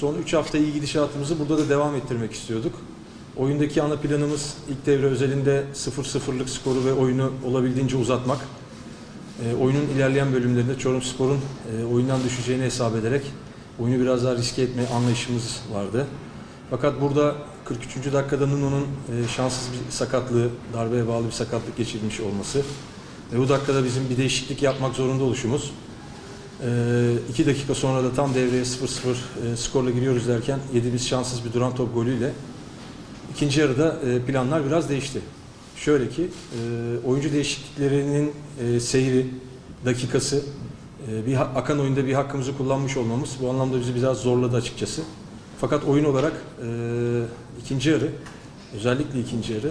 Son 3 hafta iyi gidişatımızı burada da devam ettirmek istiyorduk. Oyundaki ana planımız ilk devre özelinde 0-0'lık skoru ve oyunu olabildiğince uzatmak. E, oyunun ilerleyen bölümlerinde Çorumspor'un e, oyundan düşeceğini hesap ederek oyunu biraz daha riske etme anlayışımız vardı. Fakat burada 43. dakikada Nuno'nun e, şanssız bir sakatlığı, darbeye bağlı bir sakatlık geçirmiş olması ve bu dakikada bizim bir değişiklik yapmak zorunda oluşumuz. 2 dakika sonra da tam devreye 0-0 e, skorla giriyoruz derken yediğimiz şanssız bir duran top golüyle ikinci yarıda e, planlar biraz değişti. Şöyle ki e, oyuncu değişikliklerinin seyri, dakikası, bir akan oyunda bir hakkımızı kullanmış olmamız bu anlamda bizi biraz zorladı açıkçası. Fakat oyun olarak ikinci yarı, özellikle ikinci yarı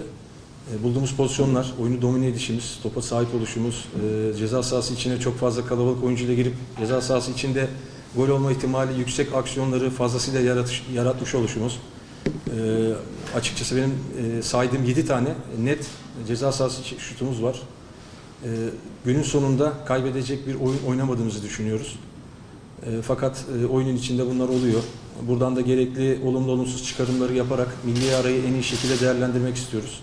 bulduğumuz pozisyonlar, oyunu domine edişimiz, topa sahip oluşumuz, e, ceza sahası içine çok fazla kalabalık oyuncuyla girip ceza sahası içinde gol olma ihtimali yüksek aksiyonları fazlasıyla yaratış, yaratmış oluşumuz. E, açıkçası benim e, saydığım 7 tane net ceza sahası şutumuz var. E, günün sonunda kaybedecek bir oyun oynamadığımızı düşünüyoruz. E, fakat e, oyunun içinde bunlar oluyor. Buradan da gerekli olumlu olumsuz çıkarımları yaparak milli arayı en iyi şekilde değerlendirmek istiyoruz.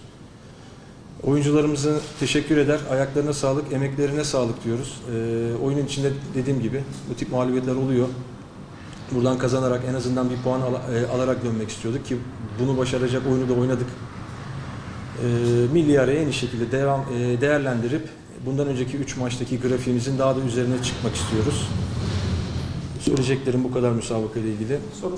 Oyuncularımıza teşekkür eder, ayaklarına sağlık, emeklerine sağlık diyoruz. Ee, oyunun içinde dediğim gibi bu tip mağlubiyetler oluyor. Buradan kazanarak en azından bir puan ala- e, alarak dönmek istiyorduk ki bunu başaracak oyunu da oynadık. Ee, milli arayı en iyi şekilde devam e, değerlendirip bundan önceki 3 maçtaki grafiğimizin daha da üzerine çıkmak istiyoruz. Söyleyeceklerim bu kadar müsabaka ile ilgili.